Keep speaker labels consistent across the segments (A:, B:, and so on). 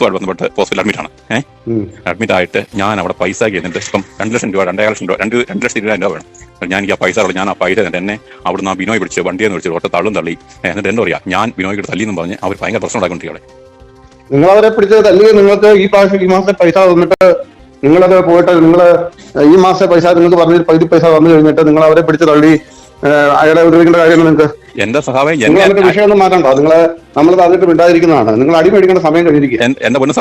A: കേസുമായിട്ട് ബന്ധപ്പെട്ട് hospital admit ആണ്. ഏഹ് admit ആയിട്ട് ഞാൻ അവിടെ പൈസ കഴിഞ്ഞിട്ട് ഇപ്പം രണ്ട് ലക്ഷം രൂപ രണ്ടേ ലക്ഷം രൂപ രണ്ട് രണ്ട് ലക്ഷത്തി ഇരുപതിനായിരം രൂപ വേണം. ഞാൻ എനിക്ക് ആ പൈസ ഉള്ളത് ഞാൻ ആ പൈസ തന്നെ എന്നെ അവിടുന്ന് ആ ബിനോയ് പിടിച്ച് വണ്ടിയെന്ന് നിന്ന് വിളിച്ച് ഒറ്റ തള്ളും തള്ളി. എന്നിട്ട് എന്താ പറയാ ഞാൻ ബിനോയ്ക്ക് തല്ലി എന്ന് പറഞ്ഞ് അവർ ഭയങ്കര പ്രശ്നം ഉണ്ടാക്കൊണ്ടിരിക്കുകയാണ്
B: നിങ്ങൾ അവരെ പിടിച്ചത് അല്ലെങ്കിൽ നിങ്ങൾക്ക് ഈ പ്രാവശ്യം ഈ മാസത്തെ പൈസ തന്നിട്ട് നിങ്ങളത് പോയിട്ട് നിങ്ങൾ ഈ മാസത്തെ പൈസ നിങ്ങൾക്ക് പറഞ്ഞ പകുതി പൈസ വന്നു കഴിഞ്ഞിട്ട് നിങ്ങൾ അവരെ പിടിച്ച് തള്ളി. അയാളെ ഉപദ്രവിക്കേണ്ട കാര്യങ്ങൾ നിങ്ങൾക്ക്
A: എന്റെ സഹായം
B: നിങ്ങൾ അതിന്റെ വിഷയമൊന്നും മാറ്റണ്ടോ. നിങ്ങൾ നമ്മൾ പറഞ്ഞിട്ട് മിണ്ടാതിരിക്കുന്നതാണ്. നിങ്ങൾ അടി മേടിക്കേണ്ട സമയം
A: കഴിഞ്ഞിരിക്കും എന്റെ പൊന്നു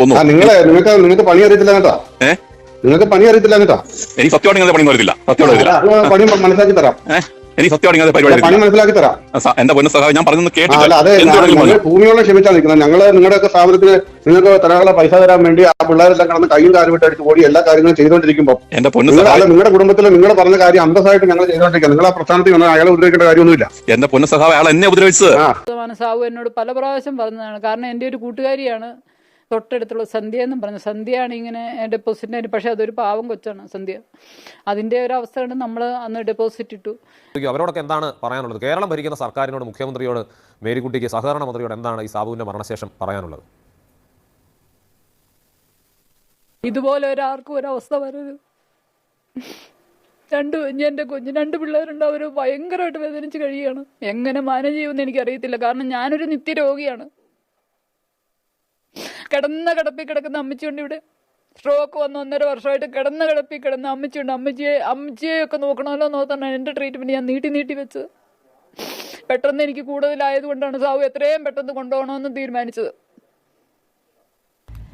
A: കൊന്നു.
B: നിങ്ങളെ നിങ്ങൾക്ക് നിങ്ങൾക്ക് പണി അറിയത്തില്ല കേട്ടോ. നിങ്ങൾക്ക് പണി അറിയത്തില്ല കേട്ടോ.
A: എനിക്ക് സത്യമായിട്ട് ഇങ്ങനത്തെ പണി സത്യമായിട്ട് വരില്ല
B: പണി മനസ്സിലാക്കി തരാം.
A: എനിക്ക് സത്യമായിട്ട് ഇങ്ങനത്തെ പരിപാടി
B: പണി മനസ്സിലാക്കി തരാം
A: എന്റെ പൊന്നു സഹായം ഞാൻ
B: പറഞ്ഞു
A: കേട്ടില്ല
B: ഞങ്ങൾ ഭൂമിയോളം ക്ഷമിച്ചാൽ നിൽക്കുന്നത്. ഞങ്ങൾ നിങ്ങളുടെയൊക്കെ സ്ഥാപനത്തിന് നിങ്ങൾക്ക് തരാനുള്ള പൈസ തരാൻ വേണ്ടി ആ പിള്ളേരെല്ലാം കടന്ന് കൈയും കാലും വിട്ട് അടിച്ച് ഓടി എല്ലാ കാര്യങ്ങളും ചെയ്തുകൊണ്ടിരിക്കുമ്പോൾ
A: എന്റെ പൊന്നു സഹായം
B: നിങ്ങളുടെ കുടുംബത്തിൽ നിങ്ങൾ പറഞ്ഞ കാര്യം അന്തസ്സായിട്ട് ഞങ്ങൾ ചെയ്തുകൊണ്ടിരിക്കുക നിങ്ങൾ ആ പ്രസ്ഥാനത്തിൽ വന്നാൽ അയാളെ ഉപദ്രവിക്കേണ്ട കാര്യമൊന്നുമില്ല.
A: എന്റെ പൊന്നു സഹായം അയാൾ എന്നെ ഉപദ്രവിച്ചത്.
C: സാഹു എന്നോട് പല പ്രാവശ്യം പറഞ്ഞതാണ്. കാരണം എന്റെ ഒരു കൂട്ടുകാരിയാണ് തൊട്ടടുത്തുള്ള സന്ധ്യ എന്നും പറഞ്ഞു. സന്ധ്യയാണ് ഇങ്ങനെ ഡെപ്പോസിറ്റിന് പക്ഷെ അതൊരു പാവം കൊച്ചാണ് സന്ധ്യ. അതിന്റെ ഒരു അവസ്ഥ കൊണ്ട് നമ്മൾ അന്ന് ഡെപ്പോസിറ്റ് ഇട്ടു.
D: അവരോടൊക്കെ എന്താണ് പറയാനുള്ളത്? കേരളം ഭരിക്കുന്ന സർക്കാരിനോട് മുഖ്യമന്ത്രിയോട് മേരിക്കുട്ടിക്ക് സഹകരണ മന്ത്രിയോട് എന്താണ് ഈ സാബുവിന്റെ മരണശേഷം പറയാനുള്ളത്?
C: ഇതുപോലെ ഒരാർക്കും ഒരവസ്ഥ വരരുത്. രണ്ട് എന്റെ കുഞ്ഞ് രണ്ട് പിള്ളേരുണ്ട്. അവർ ഭയങ്കരമായിട്ട് വേദനിച്ച് കഴിയുകയാണ്. എങ്ങനെ മാനേജ് ചെയ്യുമെന്ന് എനിക്കറിയത്തില്ല. കാരണം ഞാനൊരു നിത്യരോഗിയാണ്. കിടന്ന കിടപ്പിൽ കിടക്കുന്ന അമ്മച്ചിയുണ്ട് ഇവിടെ. സ്ട്രോക്ക് വന്ന് ഒന്നര വർഷമായിട്ട് കിടന്ന കിടപ്പിൽ കിടന്ന അമ്മച്ചിയുണ്ട്. അമ്മച്ചിയെ അമ്മച്ചിയെ ഒക്കെ നോക്കണമല്ലോ നോക്കണം എന്റെ ട്രീറ്റ്മെന്റ് ഞാൻ നീട്ടി നീട്ടി വെച്ചത്. പെട്ടെന്ന് എനിക്ക് കൂടുതലായതുകൊണ്ടാണ് സാവു എത്രയും പെട്ടെന്ന് കൊണ്ടുപോകണമെന്ന് തീരുമാനിച്ചത്.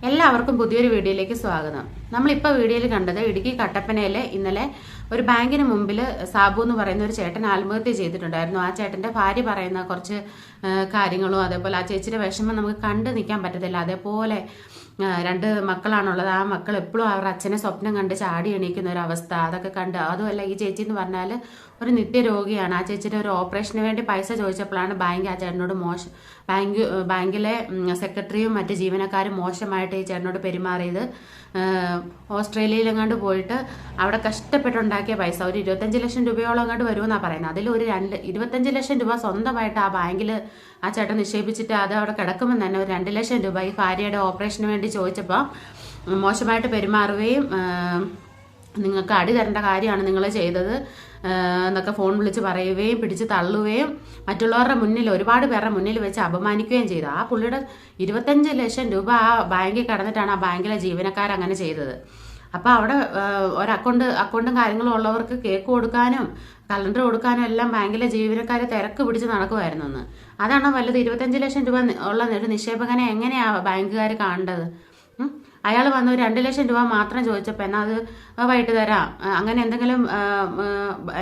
E: എല്ലാവർക്കും പുതിയൊരു വീഡിയോയിലേക്ക് സ്വാഗതം. നമ്മളിപ്പോൾ വീഡിയോയിൽ കണ്ടത് ഇടുക്കി കട്ടപ്പനയിലെ ഇന്നലെ ഒരു ബാങ്കിന് മുമ്പിൽ സാബു എന്ന് പറയുന്ന ഒരു ചേട്ടൻ ആത്മഹത്യ ചെയ്തിട്ടുണ്ടായിരുന്നു. ആ ചേട്ടന്റെ ഭാര്യ പറയുന്ന കുറച്ച് കാര്യങ്ങളും അതേപോലെ ആ ചേച്ചിയുടെ വിഷമം നമുക്ക് കണ്ടു നിൽക്കാൻ പറ്റത്തില്ല. അതേപോലെ രണ്ട് മക്കളാണുള്ളത്. ആ മക്കൾ എപ്പോഴും അവരുടെ അച്ഛനെ സ്വപ്നം കണ്ട് ചാടി എണീക്കുന്ന ഒരു അവസ്ഥ. അതൊക്കെ കണ്ട് അതുമല്ല ഈ ചേച്ചി എന്ന് പറഞ്ഞാൽ ഒരു നിത്യരോഗിയാണ്. ആ ചേച്ചിയുടെ ഒരു ഓപ്പറേഷന് വേണ്ടി പൈസ ചോദിച്ചപ്പോഴാണ് ബാങ്ക് ആ ചേട്ടനോട് മോശം ബാങ്ക് ബാങ്കിലെ സെക്രട്ടറിയും മറ്റ് ജീവനക്കാരും മോശമായിട്ട് ഈ ചേട്ടനോട് പെരുമാറിയത്. ഓസ്ട്രേലിയയിൽ പോയിട്ട് അവിടെ കഷ്ടപ്പെട്ടുണ്ടാക്കിയ പൈസ. ഒരു ഇരുപത്തഞ്ച് ലക്ഷം രൂപയോളം അങ്ങോട്ട് വരുമെന്നാണ് പറയുന്നത്. അതിൽ ഒരു രണ്ട് ഇരുപത്തഞ്ച് ലക്ഷം രൂപ സ്വന്തമായിട്ട് ആ ബാങ്കിൽ ആ ചേട്ടൻ നിക്ഷേപിച്ചിട്ട് അത് അവിടെ കിടക്കുമ്പോൾ തന്നെ ഒരു രണ്ട് ലക്ഷം രൂപ ഈ ഭാര്യയുടെ ഓപ്പറേഷന് ചോദിച്ചപ്പോൾ മോശമായിട്ട് പെരുമാറുകയും നിങ്ങൾക്ക് അടി തരേണ്ട കാര്യമാണ് നിങ്ങൾ ചെയ്തത് എന്നൊക്കെ ഫോൺ വിളിച്ച് പറയുകയും പിടിച്ച് തള്ളുകയും മറ്റുള്ളവരുടെ മുന്നിൽ ഒരുപാട് പേരുടെ മുന്നിൽ വെച്ച് അപമാനിക്കുകയും ചെയ്തു. ആ പുള്ളിയുടെ ഇരുപത്തഞ്ച് ലക്ഷം രൂപ ആ ബാങ്കിൽ കടന്നിട്ടാണ് ആ ബാങ്കിലെ ജീവനക്കാർ അങ്ങനെ ചെയ്തത്. അപ്പോൾ അവിടെ ഒരു അക്കൗണ്ട് അക്കൗണ്ടും കാര്യങ്ങളും ഉള്ളവർക്ക് കേക്ക് കൊടുക്കാനും കലണ്ടർ കൊടുക്കാനും എല്ലാം ബാങ്കിലെ ജീവനക്കാരെ തിരക്ക് പിടിച്ച് നടക്കുമായിരുന്നു അന്ന്. അതാണ് വല്ലത് ഇരുപത്തഞ്ച് ലക്ഷം രൂപ ഉള്ള ഒരു നിക്ഷേപകനെ എങ്ങനെയാണ് ബാങ്കുകാർ കാണേണ്ടത്? അയാൾ വന്ന് ഒരു രണ്ട് ലക്ഷം രൂപ മാത്രം ചോദിച്ചപ്പോൾ എന്നാൽ അത് വൈകിട്ട് തരാം. അങ്ങനെ എന്തെങ്കിലും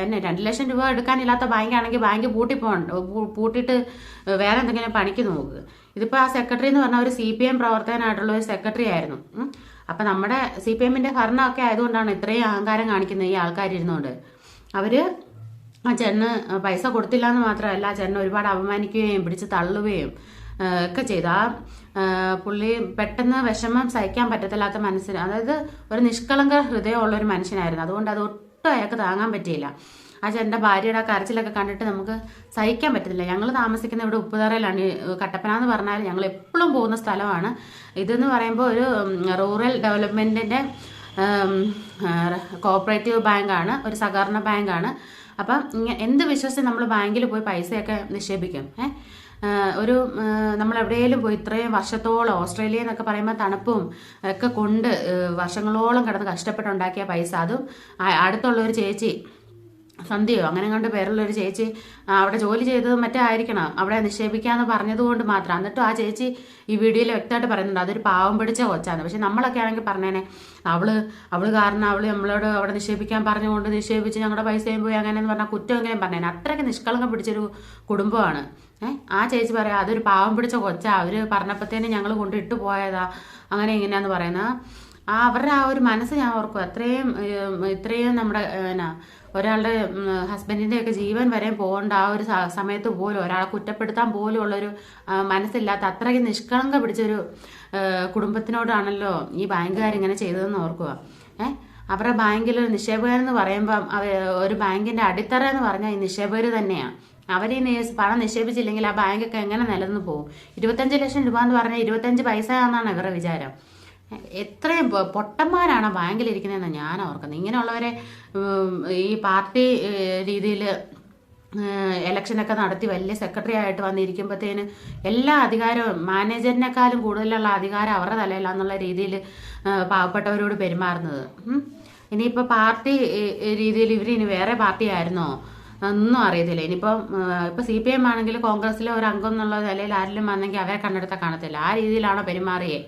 E: എന്നെ രണ്ട് ലക്ഷം രൂപ എടുക്കാനില്ലാത്ത ബാങ്കാണെങ്കിൽ ബാങ്ക് പൂട്ടി പോകണ്ട പൂട്ടിയിട്ട് വേറെ എന്തെങ്കിലും പണിക്ക് നോക്കുക ഇതിപ്പോൾ ആ സെക്രട്ടറി എന്ന് പറഞ്ഞാൽ ഒരു സി പി എം പ്രവർത്തകനായിട്ടുള്ള ഒരു സെക്രട്ടറി ആയിരുന്നു. അപ്പം നമ്മുടെ സി പി എമ്മിന്റെ ഭരണമൊക്കെ ആയതുകൊണ്ടാണ് ഇത്രയും അഹങ്കാരം കാണിക്കുന്നത് ഈ ആൾക്കാരിരുന്നുകൊണ്ട് അവർ ആ ചേട്ടന് പൈസ കൊടുത്തില്ല എന്ന് മാത്രമല്ല ആ ഒരുപാട് അപമാനിക്കുകയും പിടിച്ച് തള്ളുകയും ഒക്കെ ചെയ്തു. ആ പുള്ളി പെട്ടെന്ന് വിഷമം സഹിക്കാൻ പറ്റത്തില്ലാത്ത മനസ്സിന് അതായത് ഒരു നിഷ്കളങ്ക ഹൃദയമുള്ള ഒരു മനുഷ്യനായിരുന്നു. അതുകൊണ്ട് അത് ഒട്ടും അയാൾക്ക് താങ്ങാൻ പറ്റിയില്ല. ആ ചേട്ടന്റെ ഭാര്യയുടെ ആ കരച്ചിലൊക്കെ കണ്ടിട്ട് നമുക്ക് സഹിക്കാൻ പറ്റത്തില്ല. ഞങ്ങൾ താമസിക്കുന്ന ഇവിടെ ഉപ്പുതറയിലാണ് കട്ടപ്പന എന്ന് പറഞ്ഞാൽ ഞങ്ങൾ എപ്പോഴും പോകുന്ന സ്ഥലമാണ്. ഇതെന്ന് പറയുമ്പോൾ ഒരു റൂറൽ ഡെവലപ്മെന്റിന്റെ കോപ്പറേറ്റീവ് ബാങ്കാണ് ഒരു സഹകരണ ബാങ്കാണ്. അപ്പം എന്ത് വിശ്വസിച്ച് നമ്മൾ ബാങ്കിൽ പോയി പൈസയൊക്കെ നിക്ഷേപിക്കും. ഏഹ് ഒരു നമ്മൾ എവിടെയെങ്കിലും പോയി ഇത്രയും വർഷത്തോളം ഓസ്ട്രേലിയ എന്നൊക്കെ പറയുമ്പോൾ തണുപ്പും ഒക്കെ കൊണ്ട് വർഷങ്ങളോളം കിടന്ന് കഷ്ടപ്പെട്ടുണ്ടാക്കിയ പൈസ. അതും അടുത്തുള്ള ഒരു ചേച്ചി സന്ധ്യയോ? അങ്ങനെ കണ്ട് പേരുള്ള ഒരു ചേച്ചി അവിടെ ജോലി ചെയ്തത് മറ്റേ ആയിരിക്കണം. അവിടെ നിക്ഷേപിക്കാന്ന് പറഞ്ഞതുകൊണ്ട് മാത്രം. എന്നിട്ടും ആ ചേച്ചി ഈ വീഡിയോയിൽ വ്യക്തമായിട്ട് പറയുന്നുണ്ട് അതൊരു പാവം പിടിച്ച കൊച്ചാണ് പക്ഷെ നമ്മളൊക്കെ ആണെങ്കിൽ പറഞ്ഞേനെ അവൾ അവൾ കാരണം അവൾ നമ്മളോട് അവിടെ നിക്ഷേപിക്കാൻ പറഞ്ഞുകൊണ്ട് നിക്ഷേപിച്ച് ഞങ്ങളുടെ പൈസയും പോയി അങ്ങനെ എന്ന് പറഞ്ഞാൽ കുറ്റമെങ്കിലും പറഞ്ഞേനെ. അത്രയ്ക്ക് നിഷ്കളങ്കം പിടിച്ചൊരു കുടുംബമാണ്. ഏഹ് ആ ചേച്ചി പറയാം അതൊരു പാവം പിടിച്ച കൊച്ചാ. അവർ പറഞ്ഞപ്പോഴത്തേനും ഞങ്ങൾ കൊണ്ട് ഇട്ടു പോയതാ. അങ്ങനെ ഇങ്ങനെയാന്ന് പറയുന്നത് ആ അവരുടെ ആ ഒരു മനസ്സ് ഞാൻ ഓർക്കും. അത്രയും ഇത്രയും നമ്മുടെ എന്നാ ഒരാളുടെ ഹസ്ബൻഡിന്റെയൊക്കെ ജീവൻ വരെ പോകേണ്ട ആ ഒരു സമയത്ത് പോലും ഒരാളെ കുറ്റപ്പെടുത്താൻ പോലും ഉള്ളൊരു മനസ്സില്ലാത്ത അത്രയ്ക്ക് നിഷ്കളങ്ക പിടിച്ചൊരു കുടുംബത്തിനോടാണല്ലോ ഈ ബാങ്കുകാർ ഇങ്ങനെ ചെയ്തതെന്ന് ഓർക്കുക. ഏഹ് അവരുടെ ബാങ്കിൽ ഒരു നിക്ഷേപകരെന്ന് പറയുമ്പം ഒരു ബാങ്കിന്റെ അടിത്തറ എന്ന് പറഞ്ഞാൽ ഈ നിക്ഷേപകർ തന്നെയാണ് അവർ ഈ പണം നിക്ഷേപിച്ചില്ലെങ്കിൽ ആ ബാങ്കൊക്കെ എങ്ങനെ നിലനിന്ന് പോകും? ഇരുപത്തഞ്ച് ലക്ഷം രൂപ എന്ന് പറഞ്ഞാൽ ഇരുപത്തഞ്ച് പൈസ എന്നാണ് ഇവരുടെ വിചാരം. എത്രയും പൊട്ടന്മാരാണ് ബാങ്കിലിരിക്കുന്നതെന്ന് ഞാൻ ഓർക്കുന്നത്. ഇങ്ങനെയുള്ളവരെ ഈ പാർട്ടി രീതിയിൽ ഇലക്ഷനൊക്കെ നടത്തി വലിയ സെക്രട്ടറി ആയിട്ട് വന്നിരിക്കുമ്പോഴത്തേന് എല്ലാ അധികാരവും മാനേജറിനേക്കാളും കൂടുതലുള്ള അധികാരം അവരുടെ തലയിലാണെന്നുള്ള രീതിയിൽ പാവപ്പെട്ടവരോട് പെരുമാറുന്നത്. ഇനിയിപ്പോൾ പാർട്ടി രീതിയിൽ ഇവർ ഇനി വേറെ പാർട്ടി ആയിരുന്നോ ഒന്നും അറിയത്തില്ല. ഇനിയിപ്പം ഇപ്പം സി പി എം ആണെങ്കിൽ കോൺഗ്രസ്സിലെ ഒരു അംഗം എന്നുള്ള നിലയിൽ ആരെങ്കിലും വന്നെങ്കിൽ അവരെ കണ്ടെടുത്താൽ കാണത്തില്ല. ആ രീതിയിലാണോ പെരുമാറിയേ?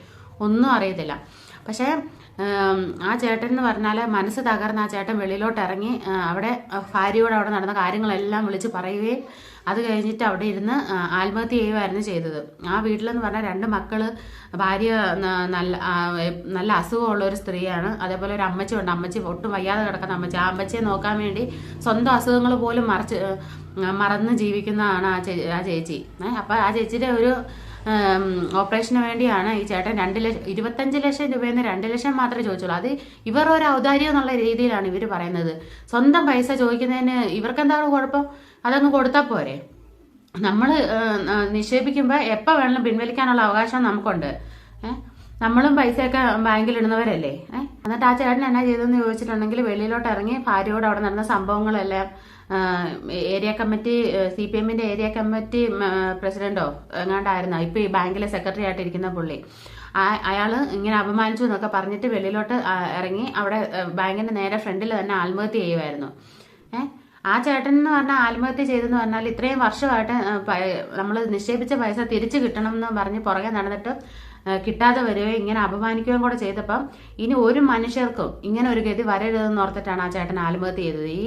E: ഒന്നും അറിയത്തില്ല. പക്ഷേ ആ ചേട്ടൻ എന്ന് പറഞ്ഞാൽ മനസ്സ് തകർന്ന് ആ ചേട്ടൻ വെളിയിലോട്ട് ഇറങ്ങി അവിടെ ഭാര്യയോട് അവിടെ നടന്ന കാര്യങ്ങളെല്ലാം വിളിച്ച് പറയുകയും അത് കഴിഞ്ഞിട്ട് അവിടെ ഇരുന്ന് ആത്മഹത്യ ചെയ്യുമായിരുന്നു ചെയ്തത്. ആ വീട്ടിലെന്ന് പറഞ്ഞാൽ രണ്ട് മക്കൾ ഭാര്യ നല്ല നല്ല അസുഖമുള്ള ഒരു സ്ത്രീയാണ്. അതേപോലെ ഒരു അമ്മച്ചി ഉണ്ട് അമ്മച്ചി ഒട്ടും വയ്യാതെ കിടക്കുന്ന അമ്മച്ചി. ആ അമ്മച്ചിയെ നോക്കാൻ വേണ്ടി സ്വന്തം അസുഖങ്ങൾ പോലും മറച്ച് മറന്ന് ജീവിക്കുന്നതാണ് ആ ചേച്ചി. ഏഹ് അപ്പം ആ ചേച്ചിയുടെ ഒരു ഓപ്പറേഷന് വേണ്ടിയാണ് ഈ ചേട്ടൻ രണ്ട് ലക്ഷം ഇരുപത്തഞ്ച് ലക്ഷം രൂപയിൽ നിന്ന് രണ്ട് ലക്ഷം മാത്രമേ ചോദിച്ചുള്ളൂ. അത് ഇവർ ഒരു ഔദാര്യം എന്നുള്ള രീതിയിലാണ് ഇവർ പറയുന്നത്. സ്വന്തം പൈസ ചോദിക്കുന്നതിന് ഇവർക്ക് എന്താണ് കുഴപ്പം? അതങ്ങ് കൊടുത്താൽ പോരെ. നമ്മൾ നിക്ഷേപിക്കുമ്പോൾ എപ്പോൾ വേണമെങ്കിലും പിൻവലിക്കാനുള്ള അവകാശം നമുക്കുണ്ട്. നമ്മളും പൈസയൊക്കെ ബാങ്കിൽ ഇടുന്നവരല്ലേ എന്നിട്ട് ആ ചേട്ടൻ എന്നാ ചെയ്തെന്ന് ചോദിച്ചിട്ടുണ്ടെങ്കിൽ വെളിയിലോട്ട് ഇറങ്ങി ഭാര്യയോട് അവിടെ നടന്ന സംഭവങ്ങളെല്ലാം ഏരിയ കമ്മിറ്റി സി പി എമ്മിന്റെ ഏരിയ കമ്മിറ്റി പ്രസിഡന്റോ എങ്ങാണ്ടായിരുന്നു? ഇപ്പൊ ഈ ബാങ്കിലെ സെക്രട്ടറി ആയിട്ടിരിക്കുന്ന പുള്ളി. അയാൾ ഇങ്ങനെ അപമാനിച്ചു എന്നൊക്കെ പറഞ്ഞിട്ട് വെളിയിലോട്ട് ഇറങ്ങി അവിടെ ബാങ്കിന്റെ നേരെ ഫ്രണ്ടിൽ തന്നെ ആത്മഹത്യ ചെയ്യുമായിരുന്നു ഏഹ് ആ ചേട്ടൻ എന്ന് പറഞ്ഞാൽ ആത്മഹത്യ ചെയ്തെന്ന് പറഞ്ഞാൽ ഇത്രയും വർഷമായിട്ട് നമ്മൾ നിക്ഷേപിച്ച പൈസ തിരിച്ചു കിട്ടണം എന്ന് പറഞ്ഞ് പുറകെ നടന്നിട്ട് കിട്ടാതെ വരികയും ഇങ്ങനെ അപമാനിക്കുകയും കൂടെ ചെയ്തപ്പം ഇനി ഒരു മനുഷ്യർക്കും ഇങ്ങനെ ഒരു ഗതി വരരുതെന്ന് ഓർത്തിട്ടാണ് ആ ചേട്ടൻ ആത്മഹത്യ ചെയ്തത്. ഈ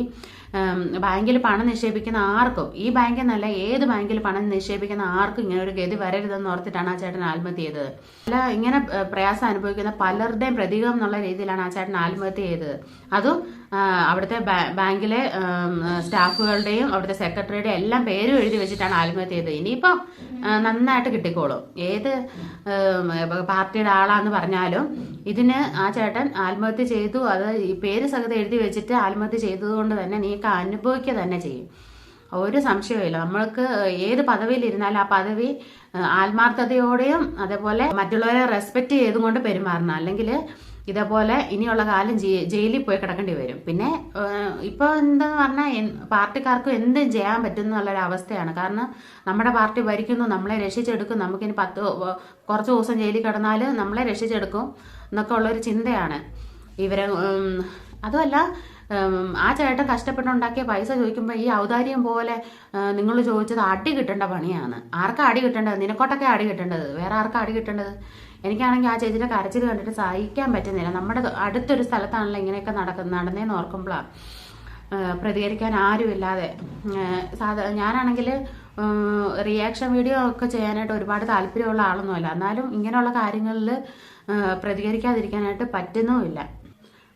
E: ബാങ്കിൽ പണം നിക്ഷേപിക്കുന്ന ആർക്കും ഈ ബാങ്കിൽ നിന്നല്ല ഏത് ബാങ്കിൽ പണം നിക്ഷേപിക്കുന്ന ആർക്കും ഇങ്ങനെ ഒരു ഗതി വരരുതെന്ന് ഓർത്തിട്ടാണ് ആ ചേട്ടൻ ആത്മഹത്യ ചെയ്തത്. അല്ല ഇങ്ങനെ പ്രയാസം അനുഭവിക്കുന്ന പലരുടെയും പ്രതീകം എന്നുള്ള രീതിയിലാണ് ആ ചേട്ടൻ ആത്മഹത്യ ചെയ്തത്. അതും അവിടുത്തെ ബാങ്കിലെ സ്റ്റാഫുകളുടെയും അവിടുത്തെ സെക്രട്ടറിയുടെയും എല്ലാം പേരും എഴുതി വെച്ചിട്ടാണ് ആത്മഹത്യ ചെയ്തത്. ഇനിയിപ്പം നന്നായിട്ട് കിട്ടിക്കോളും. ഏത് പാർട്ടിയുടെ ആളാന്ന് പറഞ്ഞാലും ഇതിന് ആ ചേട്ടൻ ആത്മഹത്യ ചെയ്തു. അത് പേര് സഹിതം എഴുതി വെച്ചിട്ട് ആത്മഹത്യ ചെയ്തതുകൊണ്ട് തന്നെ നീക്ക് അനുഭവിക്കുക തന്നെ ചെയ്യും. ഒരു സംശയവുമില്ല. നമ്മൾക്ക് ഏത് പദവിയിലിരുന്നാൽ ആ പദവി ആത്മാർത്ഥതയോടെയും അതേപോലെ മറ്റുള്ളവരെ റെസ്പെക്ട് ചെയ്തുകൊണ്ട് പെരുമാറണം. അല്ലെങ്കിൽ ഇതേപോലെ ഇനിയുള്ള കാലം ജയി- ജയിലിൽ പോയി കിടക്കേണ്ടി വരും. പിന്നെ ഇപ്പോൾ എന്താന്ന് പറഞ്ഞാൽ പാർട്ടിക്കാർക്കും എന്തും ചെയ്യാൻ പറ്റും എന്നുള്ളൊരു അവസ്ഥയാണ്. കാരണം നമ്മുടെ പാർട്ടി ഭരിക്കുന്നു നമ്മളെ രക്ഷിച്ചെടുക്കും. നമുക്കിനി പത്ത് കുറച്ച് ദിവസം ജയിലിൽ കിടന്നാൽ നമ്മളെ രക്ഷിച്ചെടുക്കും എന്നൊക്കെ ഉള്ളൊരു ചിന്തയാണ്. ഇവരെ അതുമല്ല ആ ചേട്ടൻ കഷ്ടപ്പെട്ടുണ്ടാക്കിയ പൈസ ചോദിക്കുമ്പോൾ ഈ ഔദാര്യം പോലെ നിങ്ങൾ ചോദിച്ചത് അടി കിട്ടേണ്ട പണിയാണ്. ആർക്കാ അടി കിട്ടേണ്ടത്? നിനക്കോട്ടൊക്കെ അടി കിട്ടേണ്ടത്. വേറെ ആർക്കാ അടി കിട്ടേണ്ടത്? എനിക്കാണെങ്കിൽ ആ ചേച്ചിയുടെ കരച്ചിൽ കണ്ടിട്ട് സഹിക്കാൻ പറ്റുന്നില്ല. നമ്മുടെ അടുത്തൊരു സ്ഥലത്താണല്ലോ ഇങ്ങനെയൊക്കെ നടക്കുന്നത് നടന്നേന്ന് ഓർക്കുമ്പോഴാണ് പ്രതികരിക്കാൻ ആരുമില്ലാതെ. സാധാ ഞാനാണെങ്കിൽ റിയാക്ഷൻ വീഡിയോ ഒക്കെ ചെയ്യാനായിട്ട് ഒരുപാട് താല്പര്യമുള്ള ആളൊന്നുമല്ല. എന്നാലും ഇങ്ങനെയുള്ള കാര്യങ്ങളിൽ പ്രതികരിക്കാതിരിക്കാനായിട്ട് പറ്റുന്നുമില്ല.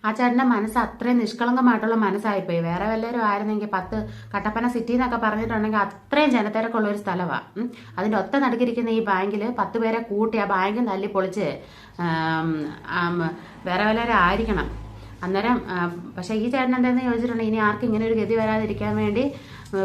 E: ആ ചേട്ടന്റെ മനസ്സ് അത്രയും നിഷ്കളങ്കമായിട്ടുള്ള മനസ്സായിപ്പോയി. വേറെ വല്ലവരും ആയിരുന്നെങ്കിൽ പത്ത് കട്ടപ്പന സിറ്റി എന്നൊക്കെ പറഞ്ഞിട്ടുണ്ടെങ്കിൽ അത്രയും ജനത്തിരക്കുള്ള ഒരു സ്ഥലമാണ് അതിന്റെ ഒത്ത നടുക്കിരിക്കുന്ന ഈ ബാങ്കിൽ പത്ത് പേരെ കൂട്ടി ആ ബാങ്ക് തല്ലി പൊളിച്ച് വേറെ വല്ലവരും ആയിരിക്കണം. അന്നേരം പക്ഷേ ഈ ചേട്ടൻ എന്താണെന്ന് ചോദിച്ചിട്ടുണ്ടെങ്കിൽ ഇനി ആർക്കും ഇങ്ങനെ ഒരു ഗതി വരാതിരിക്കാൻ വേണ്ടി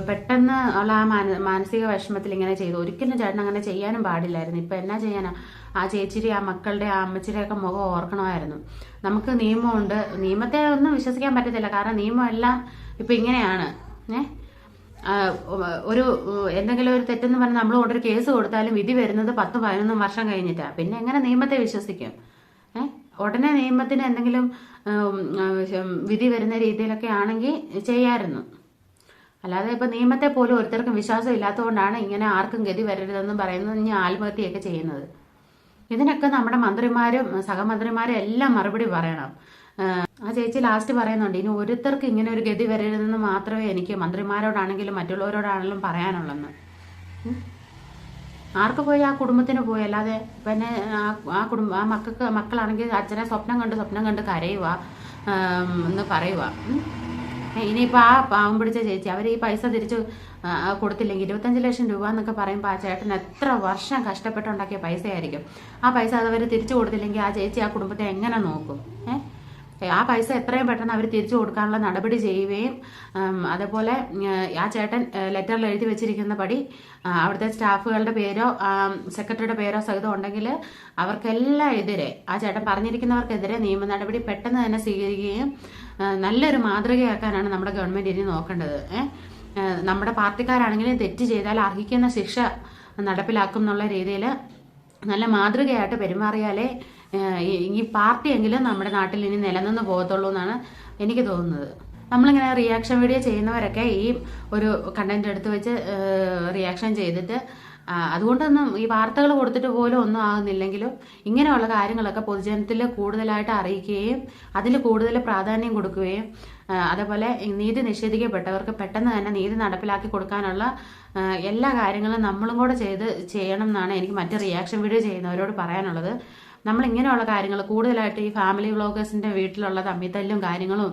E: പെട്ടെന്ന് ഉള്ള ആ മാന മാനസിക വിഷമത്തിൽ ഇങ്ങനെ ചെയ്തു. ഒരിക്കലും ചേട്ടൻ അങ്ങനെ ചെയ്യാനും പാടില്ലായിരുന്നു. ഇപ്പം എന്നാ ചെയ്യാനാ? ആ ചേച്ചിയുടെ ആ മക്കളുടെ ആ അമ്മച്ചിയുടെ ഒക്കെ മുഖം ഓർക്കണമായിരുന്നു. നമുക്ക് നിയമമുണ്ട്. നിയമത്തെ ഒന്നും വിശ്വസിക്കാൻ പറ്റത്തില്ല. കാരണം നിയമം എല്ലാം ഇപ്പം ഇങ്ങനെയാണ്. ആ, ഒരു എന്തെങ്കിലും ഒരു തെറ്റെന്ന് പറഞ്ഞാൽ നമ്മൾ കൊണ്ടൊരു കേസ് കൊടുത്താലും വിധി വരുന്നത് പത്തും പതിനൊന്നും വർഷം കഴിഞ്ഞിട്ടാണ് പിന്നെ എങ്ങനെ നിയമത്തെ വിശ്വസിക്കും? ഏഹ് ഉടനെ നിയമത്തിന് എന്തെങ്കിലും വിധി വരുന്ന രീതിയിലൊക്കെ ആണെങ്കിൽ ചെയ്യാമായിരുന്നു അല്ലാതെ ഇപ്പൊ നിയമത്തെ പോലും ഒരുത്തർക്കും വിശ്വാസം ഇല്ലാത്തതുകൊണ്ടാണ് ഇങ്ങനെ ആർക്കും ഗതി വരരുതെന്നും പറയുന്നത് ഇനി ആത്മഹത്യയൊക്കെ ചെയ്യുന്നത്. ഇതിനൊക്കെ നമ്മുടെ മന്ത്രിമാരും സഹമന്ത്രിമാരും എല്ലാം മറുപടി പറയണം. ആ ചേച്ചി ലാസ്റ്റ് പറയുന്നുണ്ട് ഇനി ഒരുത്തർക്ക് ഇങ്ങനെ ഒരു ഗതി വരരുതെന്ന് മാത്രമേ എനിക്ക് മന്ത്രിമാരോടാണെങ്കിലും മറ്റുള്ളവരോടാണെങ്കിലും പറയാനുള്ളെന്ന്. ആർക്ക് പോയി ആ കുടുംബത്തിന് പോയി? അല്ലാതെ പിന്നെ ആ കുടുംബ ആ മക്കൾക്ക് മക്കളാണെങ്കിൽ അച്ഛനെ സ്വപ്നം കണ്ട് സ്വപ്നം കണ്ട് കരയുക എന്ന് പറയുക. ഇനിയിപ്പോൾ ആ പാവം പിടിച്ച ചേച്ചി അവർ ഈ പൈസ തിരിച്ചു കൊടുത്തില്ലെങ്കിൽ ഇരുപത്തഞ്ച് ലക്ഷം രൂപ എന്നൊക്കെ പറയുമ്പോൾ ആ ചേട്ടൻ എത്ര വർഷം കഷ്ടപ്പെട്ടുണ്ടാക്കിയ പൈസയായിരിക്കും. ആ പൈസ അതവർ തിരിച്ചു കൊടുത്തില്ലെങ്കിൽ ആ ചേച്ചി ആ കുടുംബത്തെ എങ്ങനെ നോക്കും? ആ പൈസ എത്രയും പെട്ടെന്ന് അവർ തിരിച്ചു കൊടുക്കാനുള്ള നടപടി ചെയ്യുകയും അതേപോലെ ആ ചേട്ടൻ ലെറ്ററിൽ എഴുതി വെച്ചിരിക്കുന്ന പടി അവിടുത്തെ സ്റ്റാഫുകളുടെ പേരോ സെക്രട്ടറിയുടെ പേരോ സഹിതം ഉണ്ടെങ്കിൽ അവർക്കെല്ലാം എതിരെ ആ ചേട്ടൻ പറഞ്ഞിരിക്കുന്നവർക്കെതിരെ നിയമ നടപടി പെട്ടെന്ന് തന്നെ സ്വീകരിക്കുകയും നല്ലൊരു മാതൃകയാക്കാനാണ് നമ്മുടെ ഗവൺമെന്റ് ഇനി നോക്കേണ്ടത്. നമ്മുടെ പാർട്ടിക്കാരാണെങ്കിലും തെറ്റ് ചെയ്താൽ അർഹിക്കുന്ന ശിക്ഷ നടപ്പിലാക്കും എന്നുള്ള രീതിയിൽ നല്ല മാതൃകയായിട്ട് പെരുമാറിയാലേ ഈ- പാർട്ടിയെങ്കിലും നമ്മുടെ നാട്ടിൽ ഇനി നിലനിന്ന് പോകത്തുള്ളൂ എന്നാണ് എനിക്ക് തോന്നുന്നത്. നമ്മളിങ്ങനെ റിയാക്ഷൻ വീഡിയോ ചെയ്യുന്നവരൊക്കെ ഈ ഒരു കണ്ടന്റ് എടുത്ത് വെച്ച് റിയാക്ഷൻ ചെയ്തിട്ട് അതുകൊണ്ടൊന്നും ഈ വാർത്തകൾ കൊടുത്തിട്ട് പോലും ഒന്നും ആകുന്നില്ലെങ്കിലും ഇങ്ങനെയുള്ള കാര്യങ്ങളൊക്കെ പൊതുജനത്തിൽ കൂടുതലായിട്ട് അറിയിക്കുകയും അതിൽ കൂടുതൽ പ്രാധാന്യം കൊടുക്കുകയും അതേപോലെ നീതി നിഷേധിക്കപ്പെട്ടവർക്ക് പെട്ടെന്ന് തന്നെ നീതി നടപ്പിലാക്കി കൊടുക്കാനുള്ള എല്ലാ കാര്യങ്ങളും നമ്മളും കൂടെ ചെയ്ത് ചെയ്യണം എന്നാണ് എനിക്ക് മറ്റ് റിയാക്ഷൻ വീഡിയോ ചെയ്യുന്നവരോട് പറയാനുള്ളത്. നമ്മൾ ഇങ്ങനെയുള്ള കാര്യങ്ങൾ കൂടുതലായിട്ട് ഈ ഫാമിലി വ്ളോഗേഴ്സിന്റെ വീട്ടിലുള്ള തമ്മിത്തല്ലും കാര്യങ്ങളും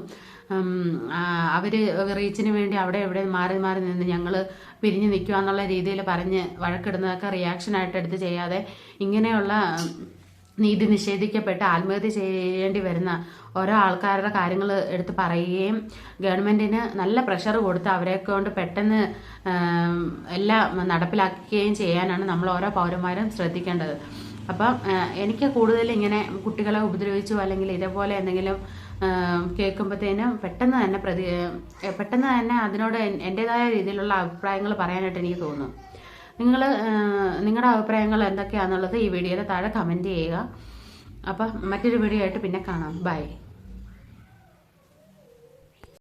E: അവർ റീച്ചിന് വേണ്ടി അവിടെ എവിടെ മാറി മാറി നിന്ന് ഞങ്ങൾ പിരിഞ്ഞു നിൽക്കുക എന്നുള്ള രീതിയിൽ പറഞ്ഞ് വഴക്കിടുന്നതൊക്കെ റിയാക്ഷനായിട്ട് എടുത്ത് ചെയ്യാതെ ഇങ്ങനെയുള്ള നീതി നിഷേധിക്കപ്പെട്ട് ആത്മഹത്യ ചെയ്യേണ്ടി വരുന്ന ഓരോ ആൾക്കാരുടെ കാര്യങ്ങൾ എടുത്ത് പറയുകയും ഗവൺമെന്റിന് നല്ല പ്രഷർ കൊടുത്ത് അവരെ കൊണ്ട് പെട്ടെന്ന് എല്ലാം നടപ്പിലാക്കുകയും ചെയ്യാനാണ് നമ്മൾ ഓരോ പൗരന്മാരും ശ്രദ്ധിക്കേണ്ടത്. അപ്പം എനിക്ക് കൂടുതൽ ഇങ്ങനെ കുട്ടികളെ ഉപദ്രവിച്ചു അല്ലെങ്കിൽ ഇതേപോലെ എന്തെങ്കിലും കേൾക്കുമ്പോഴത്തേനും പെട്ടെന്ന് തന്നെ പ്രതി പെട്ടെന്ന് തന്നെ അതിനോട് എൻ- എന്റെതായ രീതിയിലുള്ള അഭിപ്രായങ്ങൾ പറയാനായിട്ട് എനിക്ക് തോന്നുന്നു നിങ്ങൾ നിങ്ങളുടെ അഭിപ്രായങ്ങൾ എന്തൊക്കെയാണെന്നുള്ളത് ഈ വീഡിയോയുടെ താഴെ കമന്റ് ചെയ്യുക. അപ്പം മറ്റൊരു വീഡിയോ ആയിട്ട് പിന്നെ കാണാം. ബൈ.